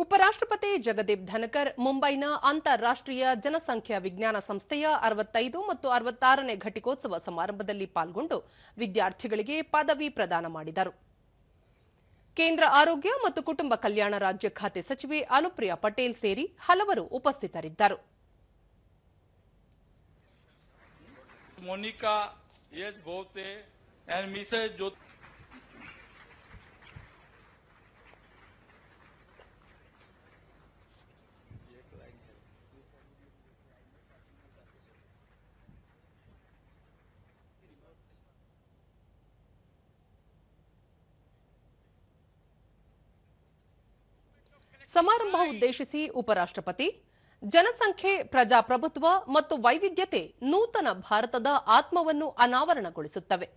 ಉಪರಾಷ್ಟ್ರಪತಿ ಜಗದೀಪ್ ಧನಕರ್ ಮುಂಬೈನ ಅಂತಾರಾಷ್ಟ್ರೀಯ ಜನಸಂಖ್ಯಾ ವಿಜ್ಞಾನ ಸಂಸ್ಥೆಯ ಅರವತ್ತೈದು ಮತ್ತು ಅರವತ್ತಾರನೇ ಘಟಿಕೋತ್ಸವ ಸಮಾರಂಭದಲ್ಲಿ ಪಾಲ್ಗೊಂಡು ವಿದ್ಯಾರ್ಥಿಗಳಿಗೆ ಪದವಿ ಪ್ರದಾನ ಮಾಡಿದರು. ಕೇಂದ್ರ ಆರೋಗ್ಯ ಮತ್ತು ಕುಟುಂಬ ಕಲ್ಯಾಣ ರಾಜ್ಯ ಖಾತೆ ಸಚಿವೆ ಅನುಪ್ರಿಯಾ ಪಟೇಲ್ ಸೇರಿ ಹಲವರು ಉಪಸ್ಥಿತರಿದ್ದರು. Monica ಸಮಾರಂಭ ಉದ್ದೇಶಿಸಿ ಉಪರಾಷ್ಟ್ರಪತಿ, ಜನಸಂಖ್ಯೆ, ಪ್ರಜಾಪ್ರಭುತ್ವ ಮತ್ತು ವೈವಿಧ್ಯತೆ ನೂತನ ಭಾರತದ ಆತ್ಮವನ್ನು ಅನಾವರಣಗೊಳಿಸುತ್ತವೆ.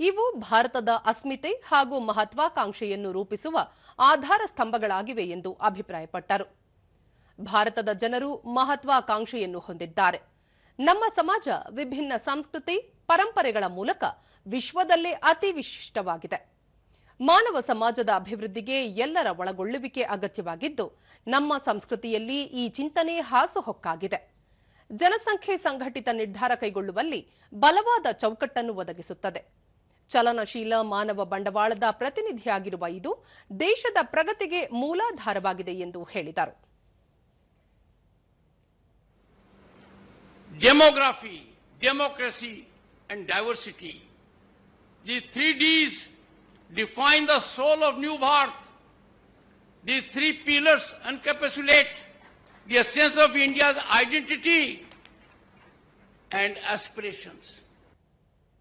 ಇವು ಭಾರತದ ಅಸ್ಮಿತೆ ಹಾಗೂ ಮಹತ್ವಾಕಾಂಕ್ಷೆಯನ್ನು ರೂಪಿಸುವ ಆಧಾರ ಸ್ತಂಭಗಳಾಗಿವೆ ಎಂದು ಅಭಿಪ್ರಾಯಪಟ್ಟರು. ಭಾರತದ ಜನರು ಮಹತ್ವಾಕಾಂಕ್ಷೆಯನ್ನು ಹೊಂದಿದ್ದಾರೆ. ನಮ್ಮ ಸಮಾಜ ವಿಭಿನ್ನ ಸಂಸ್ಕೃತಿ, ಪರಂಪರೆಗಳ ಮೂಲಕ ವಿಶ್ವದಲ್ಲೇ ಅತಿ ವಿಶಿಷ್ಟವಾಗಿದೆ ಮಾನವ ಸಮಾಜದ ಅಭಿವೃದ್ಧಿಗೆ ಎಲ್ಲರ ಒಳಗೊಳ್ಳುವಿಕೆ ಅಗತ್ಯವಾಗಿದ್ದು ನಮ್ಮ ಸಂಸ್ಕೃತಿಯಲ್ಲಿ ಈ ಚಿಂತನೆ ಹಾಸುಹೊಕ್ಕಾಗಿದೆ ಜನಸಂಖ್ಯೆ ಸಂಘಟಿತ ನಿರ್ಧಾರ ಕೈಗೊಳ್ಳುವಲ್ಲಿ ಬಲವಾದ ಚೌಕಟ್ಟನ್ನು ಒದಗಿಸುತ್ತದೆ. ಚಲನಶೀಲ ಮಾನವ ಬಂಡವಾಳದ ಪ್ರತಿನಿಧಿಯಾಗಿರುವ ಇದು ದೇಶದ ಪ್ರಗತಿಗೆ ಮೂಲಾಧಾರವಾಗಿದೆ ಎಂದು ಹೇಳಿದರು. Demography, democracy, and diversity. The Ds define the soul of New Bharat. These three pillars encapsulate the essence of India's identity and aspirations.